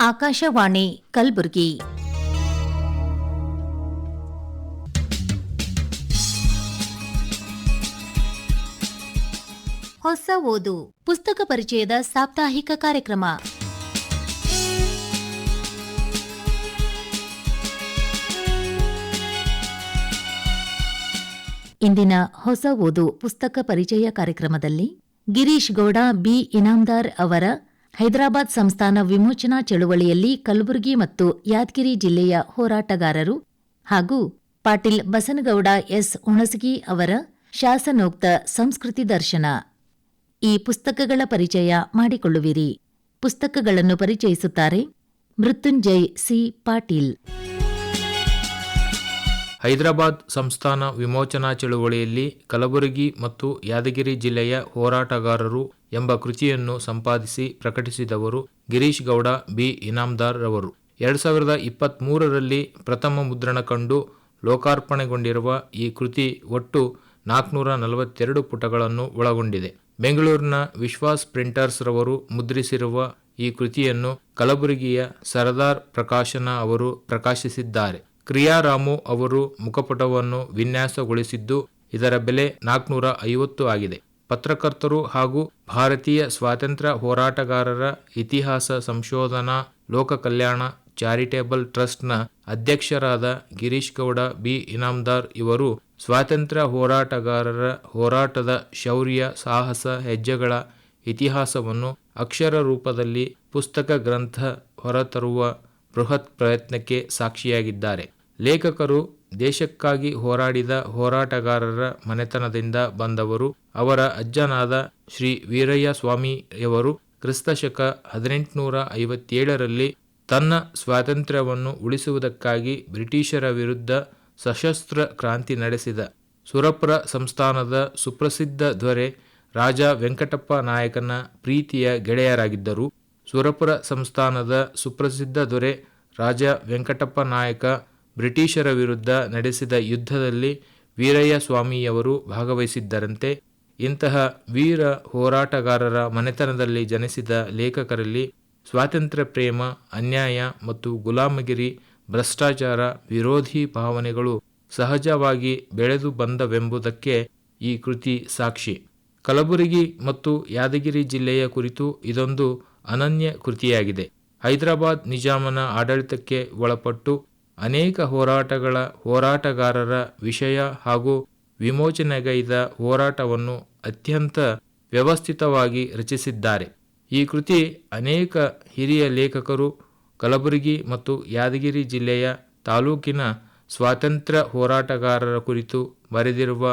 ಆಕಾಶವಾಣಿ, ಕಲಬುರಗಿ. ಹೊಸ ಓದು, ಪುಸ್ತಕ ಪರಿಚಯದ ಸಾಪ್ತಾಹಿಕ ಕಾರ್ಯಕ್ರಮ. ಇಂದಿನ ಹೊಸ ಓದು, ಪುಸ್ತಕ ಪರಿಚಯ ಕಾರ್ಯಕ್ರಮದಲ್ಲಿ ಗಿರೀಶ್ ಗೌಡ, ಬಿ. ಇನಾಮದಾರ್ ಅವರ ಹೈದರಾಬಾದ್ ಸಂಸ್ಥಾನ ವಿಮೋಚನಾ ಚಳುವಳಿಯಲ್ಲಿ ಕಲಬುರಗಿ ಮತ್ತು ಯಾದಗಿರಿ ಜಿಲ್ಲೆಯ ಹೋರಾಟಗಾರರು ಹಾಗೂ ಪಾಟೀಲ್ ಬಸನಗೌಡ ಎಸ್ ಹುಣಸಗಿ ಅವರ ಶಾಸನೋಕ್ತ ಸಂಸ್ಕೃತಿ ದರ್ಶನ. ಈ ಪುಸ್ತಕಗಳ ಪರಿಚಯ ಮಾಡಿಕೊಳ್ಳುವಿರಿ. ಪುಸ್ತಕಗಳನ್ನು ಪರಿಚಯಿಸುತ್ತಾರೆ ಮೃತ್ಯುಂಜಯ್ ಸಿ. ಪಾಟೀಲ್. ಹೈದರಾಬಾದ್ ಸಂಸ್ಥಾನ ವಿಮೋಚನಾ ಚಳುವಳಿಯಲ್ಲಿ ಕಲಬುರಗಿ ಮತ್ತು ಯಾದಗಿರಿ ಜಿಲ್ಲೆಯ ಹೋರಾಟಗಾರರು ಎಂಬ ಕೃತಿಯನ್ನು ಸಂಪಾದಿಸಿ ಪ್ರಕಟಿಸಿದವರು ಗಿರೀಶ್ ಗೌಡ, ಬಿ. ಇನಾಮ್ದಾರ್ ರವರು. ಎರಡು ಸಾವಿರದ ಇಪ್ಪತ್ತ್ಮೂರರಲ್ಲಿ ಪ್ರಥಮ ಮುದ್ರಣ ಕಂಡು ಲೋಕಾರ್ಪಣೆಗೊಂಡಿರುವ ಈ ಕೃತಿ ಒಟ್ಟು ನಾಲ್ಕುನೂರ ನಲವತ್ತೆರಡು ಪುಟಗಳನ್ನು ಒಳಗೊಂಡಿದೆ. ಬೆಂಗಳೂರಿನ ವಿಶ್ವಾಸ್ ಪ್ರಿಂಟರ್ಸ್ ರವರು ಮುದ್ರಿಸಿರುವ ಈ ಕೃತಿಯನ್ನು ಕಲಬುರಗಿಯ ಸರದಾರ್ ಪ್ರಕಾಶನ ಅವರು ಪ್ರಕಾಶಿಸಿದ್ದಾರೆ. ಕ್ರಿಯಾರಾಮು ಅವರು ಮುಖಪುಟವನ್ನು ವಿನ್ಯಾಸಗೊಳಿಸಿದ್ದು ಇದರ ಬೆಲೆ ನಾಲ್ಕುನೂರ ಐವತ್ತು ಆಗಿದೆ. ಪತ್ರಕರ್ತರು ಹಾಗೂ ಭಾರತೀಯ ಸ್ವಾತಂತ್ರ್ಯ ಹೋರಾಟಗಾರರ ಇತಿಹಾಸ ಸಂಶೋಧನಾ ಲೋಕ ಕಲ್ಯಾಣ ಚಾರಿಟೇಬಲ್ ಟ್ರಸ್ಟ್ನ ಅಧ್ಯಕ್ಷರಾದ ಗಿರೀಶ್ ಗೌಡ, ಬಿ. ಇನಾಮ್ದಾರ್ ಇವರು ಸ್ವಾತಂತ್ರ್ಯ ಹೋರಾಟಗಾರರ ಹೋರಾಟದ ಶೌರ್ಯ, ಸಾಹಸ, ಹೆಜ್ಜೆಗಳ ಇತಿಹಾಸವನ್ನು ಅಕ್ಷರ ರೂಪದಲ್ಲಿ ಪುಸ್ತಕ ಗ್ರಂಥ ಹೊರತರುವ ಬೃಹತ್ ಪ್ರಯತ್ನಕ್ಕೆ ಸಾಕ್ಷಿಯಾಗಿದ್ದಾರೆ. ಲೇಖಕರು ದೇಶಕ್ಕಾಗಿ ಹೋರಾಡಿದ ಹೋರಾಟಗಾರರ ಮನೆತನದಿಂದ ಬಂದವರು ಅವರ ಅಜ್ಜನಾದ ಶ್ರೀ ವೀರಯ್ಯ ಸ್ವಾಮಿಯವರು ಕ್ರಿಸ್ತಶಕ ಹದಿನೆಂಟುನೂರ ಐವತ್ತೇಳರಲ್ಲಿ ತನ್ನ ಸ್ವಾತಂತ್ರ್ಯವನ್ನು ಉಳಿಸುವುದಕ್ಕಾಗಿ ಬ್ರಿಟಿಷರ ವಿರುದ್ಧ ಸಶಸ್ತ್ರ ಕ್ರಾಂತಿ ನಡೆಸಿದ. ಸುರಪುರ ಸಂಸ್ಥಾನದ ಸುಪ್ರಸಿದ್ಧ ದೊರೆ ರಾಜ ವೆಂಕಟಪ್ಪ ನಾಯಕನ ಪ್ರೀತಿಯ ಗೆಳೆಯರಾಗಿದ್ದರು. ಸುರಪುರ ಸಂಸ್ಥಾನದ ಸುಪ್ರಸಿದ್ಧ ದೊರೆ ರಾಜ ವೆಂಕಟಪ್ಪ ನಾಯಕ ಬ್ರಿಟಿಷರ ವಿರುದ್ಧ ನಡೆಸಿದ ಯುದ್ಧದಲ್ಲಿ ವೀರಯ್ಯ ಸ್ವಾಮಿಯವರು ಭಾಗವಹಿಸಿದ್ದರಂತೆ ಇಂತಹ ವೀರ ಹೋರಾಟಗಾರರ ಮನೆತನದಲ್ಲಿ ಜನಿಸಿದ ಲೇಖಕರಲ್ಲಿ ಸ್ವಾತಂತ್ರ್ಯ ಪ್ರೇಮ, ಅನ್ಯಾಯ ಮತ್ತು ಗುಲಾಮಗಿರಿ, ಭ್ರಷ್ಟಾಚಾರ, ವಿರೋಧಿ ಭಾವನೆಗಳು ಸಹಜವಾಗಿ ಬೆಳೆದು ಬಂದವೆಂಬುದಕ್ಕೆ ಈ ಕೃತಿ ಸಾಕ್ಷಿ. ಕಲಬುರಗಿ ಮತ್ತು ಯಾದಗಿರಿ ಜಿಲ್ಲೆಯ ಕುರಿತು ಇದೊಂದು ಅನನ್ಯ ಕೃತಿಯಾಗಿದೆ. ಹೈದರಾಬಾದ್ ನಿಜಾಮನ ಆಡಳಿತಕ್ಕೆ ಒಳಪಟ್ಟು ಅನೇಕ ಹೋರಾಟಗಳ ಹೋರಾಟಗಾರರ ವಿಷಯ ಹಾಗೂ ವಿಮೋಚನೆಗೈದ ಹೋರಾಟವನ್ನು ಅತ್ಯಂತ ವ್ಯವಸ್ಥಿತವಾಗಿ ರಚಿಸಿದ್ದಾರೆ. ಈ ಕೃತಿ ಅನೇಕ ಹಿರಿಯ ಲೇಖಕರು, ಕಲಬುರಗಿ ಮತ್ತು ಯಾದಗಿರಿ ಜಿಲ್ಲೆಯ ತಾಲೂಕಿನ ಸ್ವಾತಂತ್ರ್ಯ ಹೋರಾಟಗಾರರ ಕುರಿತು ಬರೆದಿರುವ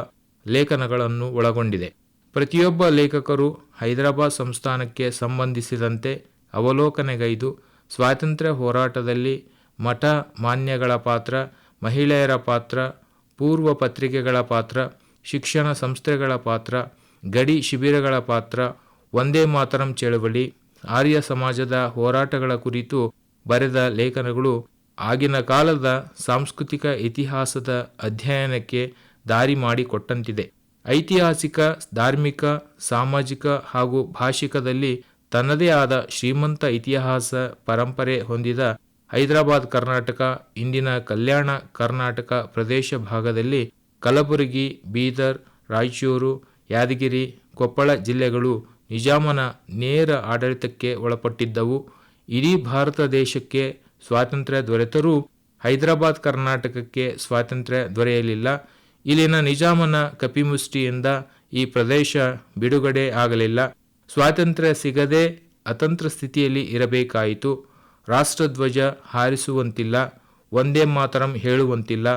ಲೇಖನಗಳನ್ನು ಒಳಗೊಂಡಿದೆ. ಪ್ರತಿಯೊಬ್ಬ ಲೇಖಕರು ಹೈದರಾಬಾದ್ ಸಂಸ್ಥಾನಕ್ಕೆ ಸಂಬಂಧಿಸಿದಂತೆ ಅವಲೋಕನೆಗೈದು ಸ್ವಾತಂತ್ರ್ಯ ಹೋರಾಟದಲ್ಲಿ ಮಠ ಮಾನ್ಯಗಳ ಪಾತ್ರ, ಮಹಿಳೆಯರ ಪಾತ್ರ, ಪೂರ್ವ ಪತ್ರಿಕೆಗಳ ಪಾತ್ರ, ಶಿಕ್ಷಣ ಸಂಸ್ಥೆಗಳ ಪಾತ್ರ, ಗಡಿ ಶಿಬಿರಗಳ ಪಾತ್ರ, ಒಂದೇ ಮಾತರಂ ಚಳವಳಿ, ಆರ್ಯ ಸಮಾಜದ ಹೋರಾಟಗಳ ಕುರಿತು ಬರೆದ ಲೇಖನಗಳು ಆಗಿನ ಕಾಲದ ಸಾಂಸ್ಕೃತಿಕ ಇತಿಹಾಸದ ಅಧ್ಯಯನಕ್ಕೆ ದಾರಿ ಮಾಡಿಕೊಟ್ಟಂತಿದೆ. ಐತಿಹಾಸಿಕ, ಧಾರ್ಮಿಕ, ಸಾಮಾಜಿಕ ಹಾಗೂ ಭಾಷಿಕದಲ್ಲಿ ತನ್ನದೇ ಆದ ಶ್ರೀಮಂತ ಇತಿಹಾಸ ಪರಂಪರೆ ಹೊಂದಿದ ಹೈದರಾಬಾದ್ ಕರ್ನಾಟಕ, ಇಂದಿನ ಕಲ್ಯಾಣ ಕರ್ನಾಟಕ ಪ್ರದೇಶ ಭಾಗದಲ್ಲಿ ಕಲಬುರಗಿ, ಬೀದರ್, ರಾಯಚೂರು, ಯಾದಗಿರಿ, ಕೊಪ್ಪಳ ಜಿಲ್ಲೆಗಳು ನಿಜಾಮನ ನೇರ ಆಡಳಿತಕ್ಕೆ ಒಳಪಟ್ಟಿದ್ದವು. ಇಡೀ ಭಾರತ ದೇಶಕ್ಕೆ ಸ್ವಾತಂತ್ರ್ಯ ದೊರೆತರೂ ಹೈದರಾಬಾದ್ ಕರ್ನಾಟಕಕ್ಕೆ ಸ್ವಾತಂತ್ರ್ಯ ದೊರೆಯಲಿಲ್ಲ. ಇಲ್ಲಿನ ನಿಜಾಮನ ಕಪಿಮುಷ್ಟಿಯಿಂದ ಈ ಪ್ರದೇಶ ಬಿಡುಗಡೆ ಆಗಲಿಲ್ಲ. ಸ್ವಾತಂತ್ರ್ಯ ಸಿಗದೆ ಅತಂತ್ರ ಸ್ಥಿತಿಯಲ್ಲಿ ಇರಬೇಕಾಯಿತು. ರಾಷ್ಟ್ರಧ್ವಜ ಹಾರಿಸುವಂತಿಲ್ಲ, ಒಂದೇ ಮಾತರಂ ಹೇಳುವಂತಿಲ್ಲ,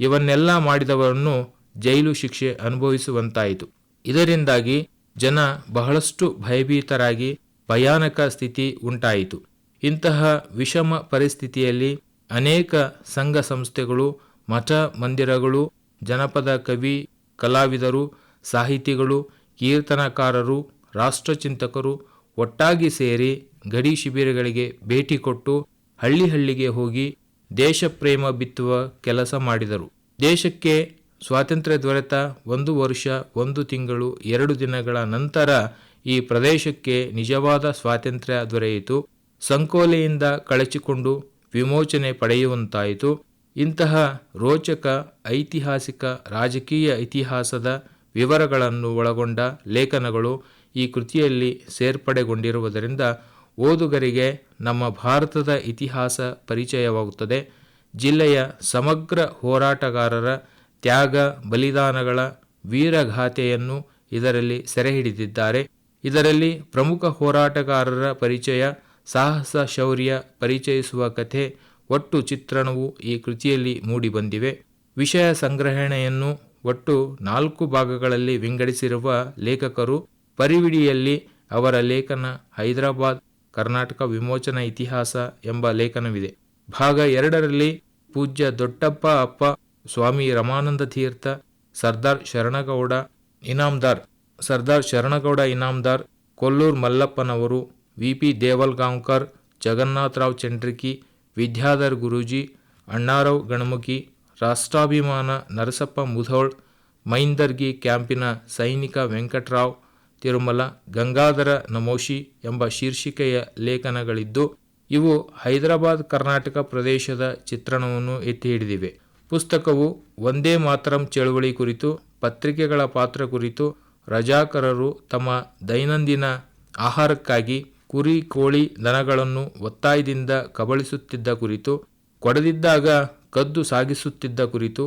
ಇವನ್ನೆಲ್ಲ ಮಾಡಿದವರನ್ನು ಜೈಲು ಶಿಕ್ಷೆ ಅನುಭವಿಸುವಂತಾಯಿತು. ಇದರಿಂದಾಗಿ ಜನ ಬಹಳಷ್ಟು ಭಯಭೀತರಾಗಿ ಭಯಾನಕ ಸ್ಥಿತಿ ಉಂಟಾಯಿತು. ಇಂತಹ ವಿಷಮ ಪರಿಸ್ಥಿತಿಯಲ್ಲಿ ಅನೇಕ ಸಂಘ ಸಂಸ್ಥೆಗಳು, ಮಠ ಮಂದಿರಗಳು, ಜನಪದ ಕವಿ, ಕಲಾವಿದರು, ಸಾಹಿತಿಗಳು, ಕೀರ್ತನಕಾರರು, ರಾಷ್ಟ್ರಚಿಂತಕರು ಒಟ್ಟಾಗಿ ಸೇರಿ ಗಡಿ ಶಿಬಿರಗಳಿಗೆ ಭೇಟಿ ಕೊಟ್ಟು ಹಳ್ಳಿ ಹಳ್ಳಿಗೆ ಹೋಗಿ ದೇಶಪ್ರೇಮ ಬಿತ್ತುವ ಕೆಲಸ ಮಾಡಿದರು. ದೇಶಕ್ಕೆ ಸ್ವಾತಂತ್ರ್ಯ ದೊರೆತ ಒಂದು ವರ್ಷ, ಒಂದು ತಿಂಗಳು, ಎರಡು ದಿನಗಳ ನಂತರ ಈ ಪ್ರದೇಶಕ್ಕೆ ನಿಜವಾದ ಸ್ವಾತಂತ್ರ್ಯ ದೊರೆಯಿತು. ಸಂಕೋಲೆಯಿಂದ ಕಳಚಿಕೊಂಡು ವಿಮೋಚನೆ ಪಡೆಯುವಂತಾಯಿತು. ಇಂತಹ ರೋಚಕ, ಐತಿಹಾಸಿಕ, ರಾಜಕೀಯ ಇತಿಹಾಸದ ವಿವರಗಳನ್ನು ಒಳಗೊಂಡ ಲೇಖನಗಳು ಈ ಕೃತಿಯಲ್ಲಿ ಸೇರ್ಪಡೆಗೊಂಡಿರುವುದರಿಂದ ಓದುಗರಿಗೆ ನಮ್ಮ ಭಾರತದ ಇತಿಹಾಸ ಪರಿಚಯವಾಗುತ್ತದೆ. ಜಿಲ್ಲೆಯ ಸಮಗ್ರ ಹೋರಾಟಗಾರರ ತ್ಯಾಗ, ಬಲಿದಾನಗಳ ವೀರಗಾಥೆಯನ್ನು ಇದರಲ್ಲಿ ಸೆರೆಹಿಡಿದಿದ್ದಾರೆ. ಇದರಲ್ಲಿ ಪ್ರಮುಖ ಹೋರಾಟಗಾರರ ಪರಿಚಯ, ಸಾಹಸ ಶೌರ್ಯ ಪರಿಚಯಿಸುವ ಕಥೆ, ಒಟ್ಟು ಚಿತ್ರಣವು ಈ ಕೃತಿಯಲ್ಲಿ ಮೂಡಿಬಂದಿವೆ. ವಿಷಯ ಸಂಗ್ರಹಣೆಯನ್ನು ಒಟ್ಟು ನಾಲ್ಕು ಭಾಗಗಳಲ್ಲಿ ವಿಂಗಡಿಸಿರುವ ಲೇಖಕರು, ಪರಿವಿಡಿಯಲ್ಲಿ ಅವರ ಲೇಖನ ಹೈದರಾಬಾದ್ ಕರ್ನಾಟಕ ವಿಮೋಚನಾ ಇತಿಹಾಸ ಎಂಬ ಲೇಖನವಿದೆ. ಭಾಗ ಎರಡರಲ್ಲಿ ಪೂಜ್ಯ ದೊಡ್ಡಪ್ಪ ಅಪ್ಪ, ಸ್ವಾಮಿ ರಮಾನಂದ ತೀರ್ಥ, ಸರ್ದಾರ್ ಶರಣಗೌಡ, ಇನಾಮ್ದಾರ್, ಸರ್ದಾರ್ ಶರಣಗೌಡ ಇನಾಮ್ದಾರ್, ಕೊಲ್ಲೂರ್ ಮಲ್ಲಪ್ಪನವರು ವಿ ಪಿ ದೇವಲ್ಗಾಂವ್ಕರ್ ಜಗನ್ನಾಥರಾವ್ ಚಂಡ್ರಿಕಿ, ವಿದ್ಯಾಧರ್ ಗುರೂಜಿ, ಅಣ್ಣಾರಾವ್ ಗಣಮುಖಿ, ರಾಷ್ಟ್ರಾಭಿಮಾನ ನರಸಪ್ಪ ಮುಧೋಳ್, ಮೈಂದರ್ಗಿ ಕ್ಯಾಂಪಿನ ಸೈನಿಕ ವೆಂಕಟರಾವ್ ತಿರುಮಲ, ಗಂಗಾಧರ ನಮೋಶಿ ಎಂಬ ಶೀರ್ಷಿಕೆಯ ಲೇಖನಗಳಿದ್ದು, ಇವು ಹೈದರಾಬಾದ್ ಕರ್ನಾಟಕ ಪ್ರದೇಶದ ಚಿತ್ರಣವನ್ನು ಎತ್ತಿ ಹಿಡಿದಿವೆ. ಪುಸ್ತಕವು ಒಂದೇ ಮಾತರಂ ಚಳುವಳಿ ಕುರಿತು, ಪತ್ರಿಕೆಗಳ ಪಾತ್ರ ಕುರಿತು ರಜಾಕರರು ತಮ್ಮ ದೈನಂದಿನ ಆಹಾರಕ್ಕಾಗಿ ಕುರಿ, ಕೋಳಿ ದನಗಳನ್ನು ಒತ್ತಾಯದಿಂದ ಕಬಳಿಸುತ್ತಿದ್ದ ಕುರಿತು, ಕೊಡದಿದ್ದಾಗ ಕದ್ದು ಸಾಗಿಸುತ್ತಿದ್ದ ಕುರಿತು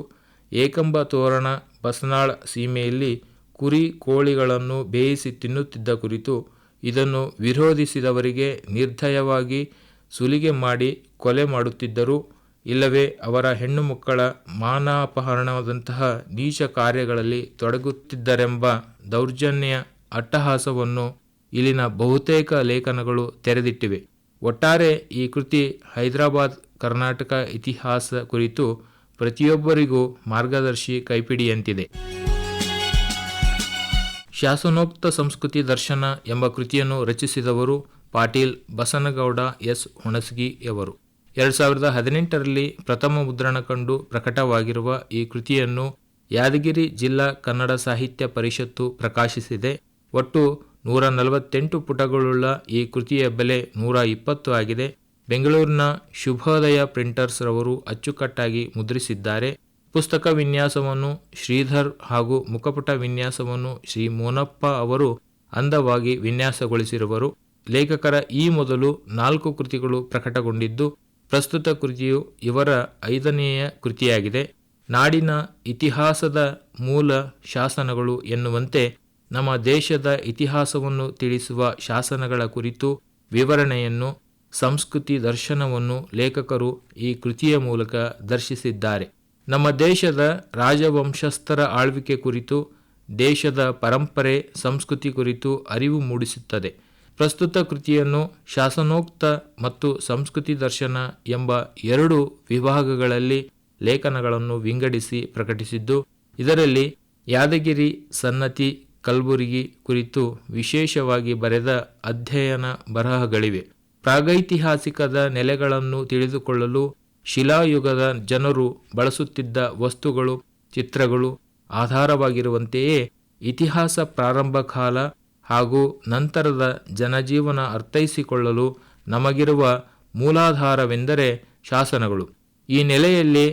ಏಕಂಬ ತೋರಣ ಬಸನಾಳ್ ಸೀಮೆಯಲ್ಲಿ ಕುರಿ ಕೋಳಿಗಳನ್ನು ಬೇಯಿಸಿ ತಿನ್ನುತ್ತಿದ್ದ ಕುರಿತು ಇದನ್ನು ವಿರೋಧಿಸಿದವರಿಗೆ ನಿರ್ದಯವಾಗಿ ಸುಲಿಗೆ ಮಾಡಿ ಕೊಲೆ ಮಾಡುತ್ತಿದ್ದರು. ಇಲ್ಲವೇ ಅವರ ಹೆಣ್ಣು ಮಕ್ಕಳ ಮಾನಾಪಹರಣದಂತಹ ನೀಚ ಕಾರ್ಯಗಳಲ್ಲಿ ತೊಡಗುತ್ತಿದ್ದರೆಂಬ ದೌರ್ಜನ್ಯ ಅಟ್ಟಹಾಸವನ್ನು ಇಲ್ಲಿನ ಬಹುತೇಕ ಲೇಖನಗಳು ತೆರೆದಿಟ್ಟಿವೆ. ಒಟ್ಟಾರೆ ಈ ಕೃತಿ ಹೈದರಾಬಾದ್ ಕರ್ನಾಟಕ ಇತಿಹಾಸ ಕುರಿತು ಪ್ರತಿಯೊಬ್ಬರಿಗೂ ಮಾರ್ಗದರ್ಶಿ ಕೈಪಿಡಿಯಂತಿದೆ. ಶಾಸನೋಕ್ತ ಸಂಸ್ಕೃತಿ ದರ್ಶನ ಎಂಬ ಕೃತಿಯನ್ನು ರಚಿಸಿದವರು ಪಾಟೀಲ್ ಬಸನಗೌಡ ಎಸ್ ಹುಣಸಗಿಯವರು ಎರಡು ಸಾವಿರದ ಹದಿನೆಂಟರಲ್ಲಿ ಪ್ರಥಮ ಮುದ್ರಣ ಕಂಡು ಪ್ರಕಟವಾಗಿರುವ ಈ ಕೃತಿಯನ್ನು ಯಾದಗಿರಿ ಜಿಲ್ಲಾ ಕನ್ನಡ ಸಾಹಿತ್ಯ ಪರಿಷತ್ತು ಪ್ರಕಾಶಿಸಿದೆ. ಒಟ್ಟು ನೂರ ನಲವತ್ತೆಂಟು ಪುಟಗಳುಳ್ಳ ಈ ಕೃತಿಯ ಬೆಲೆ ನೂರ ಇಪ್ಪತ್ತು ಆಗಿದೆ. ಬೆಂಗಳೂರಿನ ಶುಭೋದಯ ಪ್ರಿಂಟರ್ಸ್ ರವರು ಅಚ್ಚುಕಟ್ಟಾಗಿ ಮುದ್ರಿಸಿದ್ದಾರೆ. ಪುಸ್ತಕ ವಿನ್ಯಾಸವನ್ನು ಶ್ರೀಧರ್ ಹಾಗೂ ಮುಖಪುಟ ವಿನ್ಯಾಸವನ್ನು ಶ್ರೀ ಮೋನಪ್ಪ ಅವರು ಅಂದವಾಗಿ ವಿನ್ಯಾಸಗೊಳಿಸಿರುವರು. ಲೇಖಕರ ಈ ಮೊದಲು ನಾಲ್ಕು ಕೃತಿಗಳು ಪ್ರಕಟಗೊಂಡಿದ್ದು, ಪ್ರಸ್ತುತ ಕೃತಿಯು ಇವರ ಐದನೆಯ ಕೃತಿಯಾಗಿದೆ. ನಾಡಿನ ಇತಿಹಾಸದ ಮೂಲ ಶಾಸನಗಳು ಎನ್ನುವಂತೆ ನಮ್ಮ ದೇಶದ ಇತಿಹಾಸವನ್ನು ತಿಳಿಸುವ ಶಾಸನಗಳ ಕುರಿತು ವಿವರಣೆಯನ್ನು, ಸಂಸ್ಕೃತಿ ದರ್ಶನವನ್ನು ಲೇಖಕರು ಈ ಕೃತಿಯ ಮೂಲಕ ದರ್ಶಿಸಿದ್ದಾರೆ. ನಮ್ಮ ದೇಶದ ರಾಜವಂಶಸ್ಥರ ಆಳ್ವಿಕೆ ಕುರಿತು, ದೇಶದ ಪರಂಪರೆ, ಸಂಸ್ಕೃತಿ ಕುರಿತು ಅರಿವು ಮೂಡಿಸುತ್ತದೆ. ಪ್ರಸ್ತುತ ಕೃತಿಯನ್ನು ಶಾಸನೋಕ್ತ ಮತ್ತು ಸಂಸ್ಕೃತಿ ದರ್ಶನ ಎಂಬ ಎರಡು ವಿಭಾಗಗಳಲ್ಲಿ ಲೇಖನಗಳನ್ನು ವಿಂಗಡಿಸಿ ಪ್ರಕಟಿಸಿದ್ದು, ಇದರಲ್ಲಿ ಯಾದಗಿರಿ, ಸನ್ನತಿ, ಕಲ್ಬುರ್ಗಿ ಕುರಿತು ವಿಶೇಷವಾಗಿ ಬರೆದ ಅಧ್ಯಯನ ಬರಹಗಳಿವೆ. ಪ್ರಾಗೈತಿಹಾಸಿಕದ ನೆಲೆಗಳನ್ನು ತಿಳಿದುಕೊಳ್ಳಲು ಶಿಲಾಯುಗದ ಜನರು ಬಳಸುತ್ತಿದ್ದ ವಸ್ತುಗಳು, ಚಿತ್ರಗಳು ಆಧಾರವಾಗಿರುವಂತೆಯೇ ಇತಿಹಾಸ ಪ್ರಾರಂಭ ಕಾಲ ಹಾಗೂ ನಂತರದ ಜನಜೀವನ ಅರ್ಥೈಸಿಕೊಳ್ಳಲು ನಮಗಿರುವ ಮೂಲಾಧಾರವೆಂದರೆ ಶಾಸನಗಳು. ಈ ನೆಲೆಯಲ್ಲಿ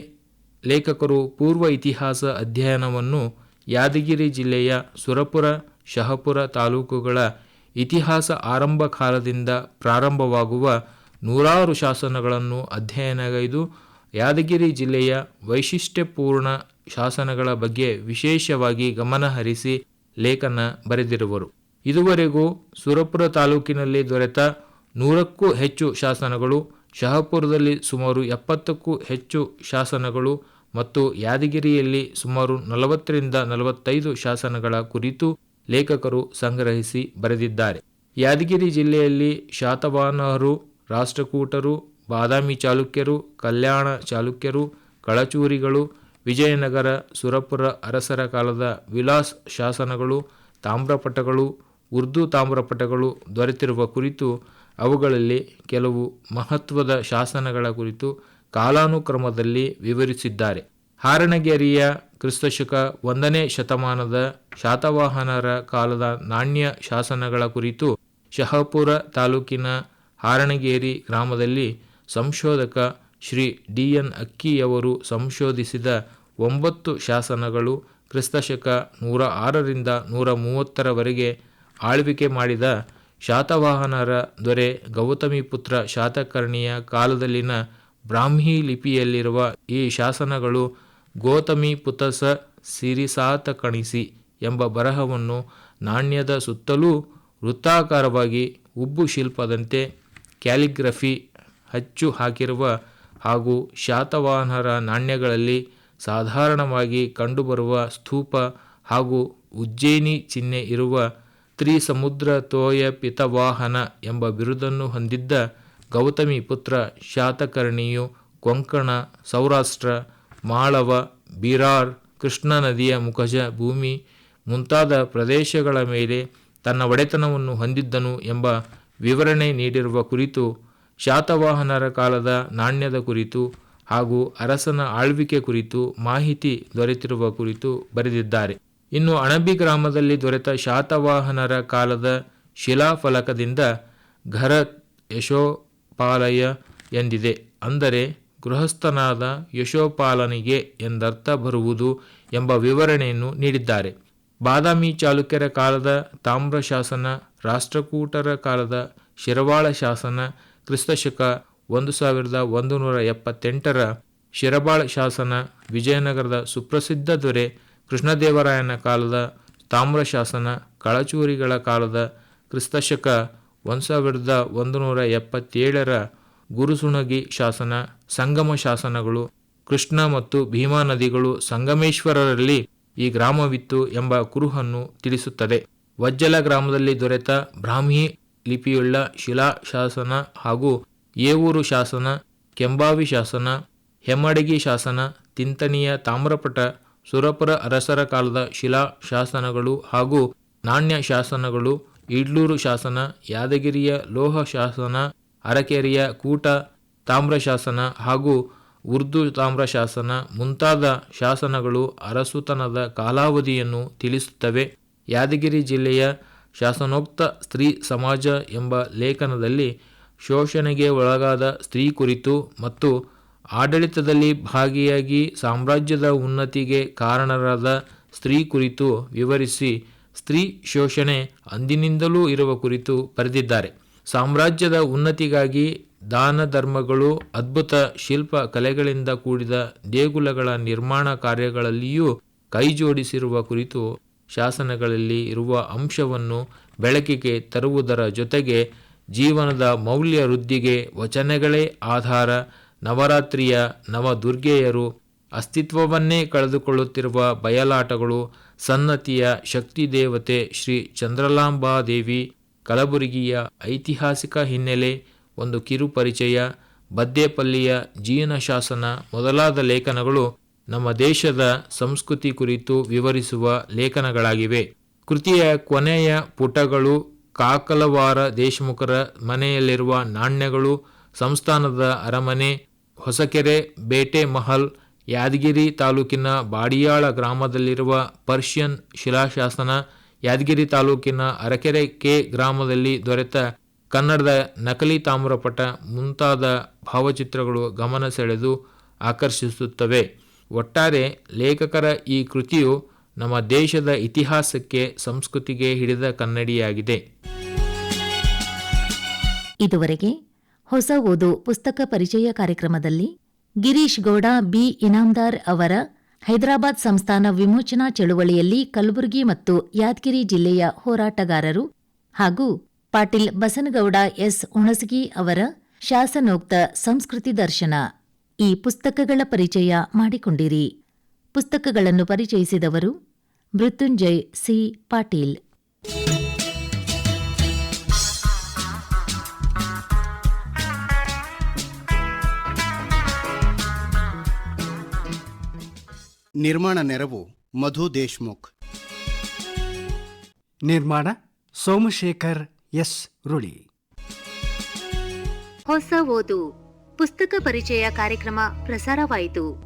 ಲೇಖಕರು ಪೂರ್ವ ಇತಿಹಾಸ ಅಧ್ಯಯನವನ್ನು ಯಾದಗಿರಿ ಜಿಲ್ಲೆಯ ಸುರಪುರ, ಶಹಪುರ ತಾಲೂಕುಗಳ ಇತಿಹಾಸ ಆರಂಭ ಕಾಲದಿಂದ ಪ್ರಾರಂಭವಾಗುವ ನೂರಾರು ಶಾಸನಗಳನ್ನು ಅಧ್ಯಯನಗೈದು ಯಾದಗಿರಿ ಜಿಲ್ಲೆಯ ವೈಶಿಷ್ಟ್ಯಪೂರ್ಣ ಶಾಸನಗಳ ಬಗ್ಗೆ ವಿಶೇಷವಾಗಿ ಗಮನಹರಿಸಿ ಲೇಖನ ಬರೆದಿರುವರು. ಇದುವರೆಗೂ ಸುರಪುರ ತಾಲೂಕಿನಲ್ಲಿ ದೊರೆತ ನೂರಕ್ಕೂ ಹೆಚ್ಚು ಶಾಸನಗಳು, ಶಹಪುರದಲ್ಲಿ ಸುಮಾರು ಎಪ್ಪತ್ತಕ್ಕೂ ಹೆಚ್ಚು ಶಾಸನಗಳು ಮತ್ತು ಯಾದಗಿರಿಯಲ್ಲಿ ಸುಮಾರು ನಲವತ್ತರಿಂದ ನಲವತ್ತೈದು ಶಾಸನಗಳ ಕುರಿತು ಲೇಖಕರು ಸಂಗ್ರಹಿಸಿ ಬರೆದಿದ್ದಾರೆ. ಯಾದಗಿರಿ ಜಿಲ್ಲೆಯಲ್ಲಿ ಶಾತವಾಹನರು ರಾಷ್ಟ್ರಕೂಟರು, ಬಾದಾಮಿ ಚಾಲುಕ್ಯರು, ಕಲ್ಯಾಣ ಚಾಲುಕ್ಯರು, ಕಳಚೂರಿಗಳು, ವಿಜಯನಗರ, ಸುರಪುರ, ಅರಸರ ಕಾಲದ ವಿಲಾಸ್ ಶಾಸನಗಳು, ತಾಮ್ರಪಟಗಳು, ಉರ್ದು ತಾಮ್ರಪಟಗಳು ದೊರೆತಿರುವ ಕುರಿತು ಅವುಗಳಲ್ಲಿ ಕೆಲವು ಮಹತ್ವದ ಶಾಸನಗಳ ಕುರಿತು ಕಾಲಾನುಕ್ರಮದಲ್ಲಿ ವಿವರಿಸಿದ್ದಾರೆ. ಹಾರಣಗೇರಿಯ ಕ್ರಿಸ್ತಶಕ ಒಂದನೇ ಶತಮಾನದ ಶಾತವಾಹನರ ಕಾಲದ ನಾಣ್ಯ ಶಾಸನಗಳ ಕುರಿತು ಶಹಪುರ ತಾಲೂಕಿನ ಹಾರಣಗೇರಿ ಗ್ರಾಮದಲ್ಲಿ ಸಂಶೋಧಕ ಶ್ರೀ ಡಿ ಎನ್ ಅಕ್ಕಿಯವರು ಸಂಶೋಧಿಸಿದ ಒಂಬತ್ತು ಶಾಸನಗಳು ಕ್ರಿಸ್ತಶಕ ನೂರ ಆರರಿಂದ ನೂರ ಮೂವತ್ತರವರೆಗೆ ಆಳ್ವಿಕೆ ಮಾಡಿದ ಶಾತವಾಹನರ ದೊರೆ ಗೌತಮಿಪುತ್ರ ಶಾತಕರ್ಣಿಯ ಕಾಲದಲ್ಲಿನ ಬ್ರಾಹ್ಮಿ ಲಿಪಿಯಲ್ಲಿರುವ ಈ ಶಾಸನಗಳು ಗೌತಮಿ ಪುತಸ ಸಿರಿಸಾತ ಕಣಿಸಿ ಎಂಬ ಬರಹವನ್ನು ನಾಣ್ಯದ ಸುತ್ತಲೂ ವೃತ್ತಾಕಾರವಾಗಿ ಉಬ್ಬು ಶಿಲ್ಪದಂತೆ ಕ್ಯಾಲಿಗ್ರಫಿ ಹಚ್ಚು ಹಾಕಿರುವ ಹಾಗೂ ಶಾತವಾಹನರ ನಾಣ್ಯಗಳಲ್ಲಿ ಸಾಧಾರಣವಾಗಿ ಕಂಡುಬರುವ ಸ್ತೂಪ ಹಾಗೂ ಉಜ್ಜಯಿನಿ ಚಿಹ್ನೆ ಇರುವ ತ್ರಿಸಮುದ್ರ ತೋಯ ಪಿತವಾಹನ ಎಂಬ ಬಿರುದನ್ನು ಹೊಂದಿದ್ದ ಗೌತಮಿ ಪುತ್ರ ಶಾತಕರ್ಣಿಯು ಕೊಂಕಣ, ಸೌರಾಷ್ಟ್ರ, ಮಾಳವ, ಬಿರಾರ್, ಕೃಷ್ಣ ನದಿಯ ಮುಖಜ ಭೂಮಿ ಮುಂತಾದ ಪ್ರದೇಶಗಳ ಮೇಲೆ ತನ್ನ ಒಡೆತನವನ್ನು ಹೊಂದಿದ್ದನು ಎಂಬ ವಿವರಣೆ ನೀಡಿರುವ ಕುರಿತು, ಶಾತವಾಹನರ ಕಾಲದ ನಾಣ್ಯದ ಕುರಿತು ಹಾಗೂ ಅರಸನ ಆಳ್ವಿಕೆ ಕುರಿತು ಮಾಹಿತಿ ದೊರೆತಿರುವ ಕುರಿತು ಬರೆದಿದ್ದಾರೆ. ಇನ್ನು ಅಣಬಿ ಗ್ರಾಮದಲ್ಲಿ ದೊರೆತ ಶಾತವಾಹನರ ಕಾಲದ ಶಿಲಾಫಲಕದಿಂದ ಘರ ಯಶೋಪಾಲಯ ಎಂದಿದೆ. ಅಂದರೆ, ಗೃಹಸ್ಥನಾದ ಯಶೋಪಾಲನಿಗೆ ಎಂದರ್ಥ ಬರುವುದು ಎಂಬ ವಿವರಣೆಯನ್ನು ನೀಡಿದ್ದಾರೆ. ಬಾದಾಮಿ ಚಾಲುಕ್ಯರ ಕಾಲದ ತಾಮ್ರ ಶಾಸನ ರಾಷ್ಟ್ರಕೂಟರ ಕಾಲದ ಶಿರವಾಳ ಶಾಸನ ಕ್ರಿಸ್ತಶಕ ಒಂದು ಸಾವಿರದ ಒಂದು ನೂರ ಎಪ್ಪತ್ತೆಂಟರ ಶಿರಬಾಳ ಶಾಸನ ವಿಜಯನಗರದ ಸುಪ್ರಸಿದ್ಧ ದೊರೆ ಕೃಷ್ಣದೇವರಾಯನ ಕಾಲದ ತಾಮ್ರ ಶಾಸನ ಕಳಚೂರಿಗಳ ಕಾಲದ ಕ್ರಿಸ್ತಶಕ ಒಂದು ಸಾವಿರದ ಒಂದು ನೂರ ಎಪ್ಪತ್ತೇಳರ ಗುರುಸುಣಗಿ ಶಾಸನ ಸಂಗಮ ಶಾಸನಗಳು ಕೃಷ್ಣ ಮತ್ತು ಭೀಮಾ ನದಿಗಳು ಸಂಗಮೇಶ್ವರರಲ್ಲಿ ಈ ಗ್ರಾಮವಿತ್ತು ಎಂಬ ಕುರುಹನ್ನು ತಿಳಿಸುತ್ತದೆ. ವಜ್ಜಲ ಗ್ರಾಮದಲ್ಲಿ ದೊರೆತ ಬ್ರಾಹ್ಮಿ ಲಿಪಿಯುಳ್ಳ ಶಿಲಾ ಶಾಸನ ಹಾಗೂ ಏವೂರು ಶಾಸನ, ಕೆಂಬಾವಿ ಶಾಸನ, ಹೆಮ್ಮಡಗಿ ಶಾಸನ ತಿಂತನಿಯ ತಾಮ್ರಪಟ, ಸುರಪುರ ಅರಸರ ಕಾಲದ ಶಿಲಾ ಶಾಸನಗಳು ಹಾಗೂ ನಾಣ್ಯ ಶಾಸನಗಳು, ಇಡ್ಲೂರು ಶಾಸನ, ಯಾದಗಿರಿಯ ಲೋಹ ಶಾಸನ, ಅರಕೆರೆಯ ಕೂಟ ತಾಮ್ರ ಶಾಸನ ಹಾಗೂ ಉರ್ದು ತಾಮ್ರ ಶಾಸನ ಮುಂತಾದ ಶಾಸನಗಳು ಅರಸುತನದ ಕಾಲಾವಧಿಯನ್ನು ತಿಳಿಸುತ್ತವೆ. ಯಾದಗಿರಿ ಜಿಲ್ಲೆಯ ಶಾಸನೋಕ್ತ ಸ್ತ್ರೀ ಸಮಾಜ ಎಂಬ ಲೇಖನದಲ್ಲಿ ಶೋಷಣೆಗೆ ಒಳಗಾದ ಸ್ತ್ರೀ ಕುರಿತು ಮತ್ತು ಆಡಳಿತದಲ್ಲಿ ಭಾಗಿಯಾಗಿ ಸಾಮ್ರಾಜ್ಯದ ಉನ್ನತಿಗೆ ಕಾರಣರಾದ ಸ್ತ್ರೀ ಕುರಿತು ವಿವರಿಸಿ ಸ್ತ್ರೀ ಶೋಷಣೆ ಅಂದಿನಿಂದಲೂ ಇರುವ ಕುರಿತು ಬರೆದಿದ್ದಾರೆ. ಸಾಮ್ರಾಜ್ಯದ ಉನ್ನತಿಗಾಗಿ ದಾನ ಧರ್ಮಗಳು, ಅದ್ಭುತ ಶಿಲ್ಪ ಕಲೆಗಳಿಂದ ಕೂಡಿದ ದೇಗುಲಗಳ ನಿರ್ಮಾಣ ಕಾರ್ಯಗಳಲ್ಲಿಯೂ ಕೈಜೋಡಿಸಿರುವ ಕುರಿತು ಶಾಸನಗಳಲ್ಲಿ ಇರುವ ಅಂಶವನ್ನು ಬೆಳಕಿಗೆ ತರುವುದರ ಜೊತೆಗೆ ಜೀವನದ ಮೌಲ್ಯ ವೃದ್ಧಿಗೆ ವಚನಗಳೇ ಆಧಾರ. ನವರಾತ್ರಿಯ ನವದುರ್ಗೆಯರು ಅಸ್ತಿತ್ವವನ್ನೇ ಕಳೆದುಕೊಳ್ಳುತ್ತಿರುವ ಬಯಲಾಟಗಳು ಸನ್ನತಿಯ ಶಕ್ತಿ ದೇವತೆ ಶ್ರೀ ಚಂದ್ರಲಾಂಬಾದೇವಿ, ಕಲಬುರಗಿಯ ಐತಿಹಾಸಿಕ ಹಿನ್ನೆಲೆ, ಒಂದು ಕಿರು ಪರಿಚಯ ಬದ್ದೇಪಲ್ಲಿಯ ಜೀವನ ಶಾಸನ ಮೊದಲಾದ ಲೇಖನಗಳು ನಮ್ಮ ದೇಶದ ಸಂಸ್ಕೃತಿ ಕುರಿತು ವಿವರಿಸುವ ಲೇಖನಗಳಾಗಿವೆ. ಕೃತಿಯ ಕೊನೆಯ ಪುಟಗಳು ಕಾಕಲವಾರ ದೇಶಮುಖರ ಮನೆಯಲ್ಲಿರುವ ನಾಣ್ಯಗಳು, ಸಂಸ್ಥಾನದ ಅರಮನೆ, ಹೊಸಕೆರೆ, ಬೇಟೆ ಮಹಲ್, ಯಾದಗಿರಿ ತಾಲೂಕಿನ ಬಾಡಿಯಾಳ ಗ್ರಾಮದಲ್ಲಿರುವ ಪರ್ಷಿಯನ್ ಶಿಲಾಶಾಸನ, ಯಾದಗಿರಿ ತಾಲೂಕಿನ ಅರಕೆರೆ ಕೆ ಗ್ರಾಮದಲ್ಲಿ ದೊರೆತ ಕನ್ನಡದ ನಕಲಿ ತಾಮ್ರಪಟ ಮುಂತಾದ ಭಾವಚಿತ್ರಗಳು ಗಮನ ಸೆಳೆದು ಆಕರ್ಷಿಸುತ್ತವೆ. ಒಟ್ಟಾರೆ ಲೇಖಕರ ಈ ಕೃತಿಯು ನಮ್ಮ ದೇಶದ ಇತಿಹಾಸಕ್ಕೆ, ಸಂಸ್ಕೃತಿಗೆ ಹಿಡಿದ ಕನ್ನಡಿಯಾಗಿದೆ. ಇದುವರೆಗೆ ಹೊಸ ಓದು ಪುಸ್ತಕ ಪರಿಚಯ ಕಾರ್ಯಕ್ರಮದಲ್ಲಿ ಗಿರೀಶ್ ಗೌಡ, ಬಿ. ಇನಾಮ್ದಾರ್ ಅವರ ಹೈದರಾಬಾದ್ ಸಂಸ್ಥಾನ ವಿಮೋಚನಾ ಚಳುವಳಿಯಲ್ಲಿ ಕಲಬುರಗಿ ಮತ್ತು ಯಾದಗಿರಿ ಜಿಲ್ಲೆಯ ಹೋರಾಟಗಾರರು ಹಾಗೂ ಪಾಟೀಲ್ ಬಸನಗೌಡ ಎಸ್ ಹುಣಸಗಿ ಅವರ ಶಾಸನೋಕ್ತ ಸಂಸ್ಕೃತಿ ದರ್ಶನ ಈ ಪುಸ್ತಕಗಳ ಪರಿಚಯ ಮಾಡಿಕೊಂಡಿರಿ. ಪುಸ್ತಕಗಳನ್ನು ಪರಿಚಯಿಸಿದವರು ಮೃತ್ಯುಂಜಯ್ ಸಿ. ಪಾಟೀಲ್. ನಿರ್ಮಾಣ ನೆರವು ಮಧು ದೇಶ್ಮುಖ್. ನಿರ್ಮಾಣ ಸೋಮಶೇಖರ್ ಎಸ್. ರುಳಿ. ಹೊಸ ಓದು. ಪುಸ್ತಕ ಪರಿಚಯ ಕಾರ್ಯಕ್ರಮ ಪ್ರಸಾರವಾಯಿತು.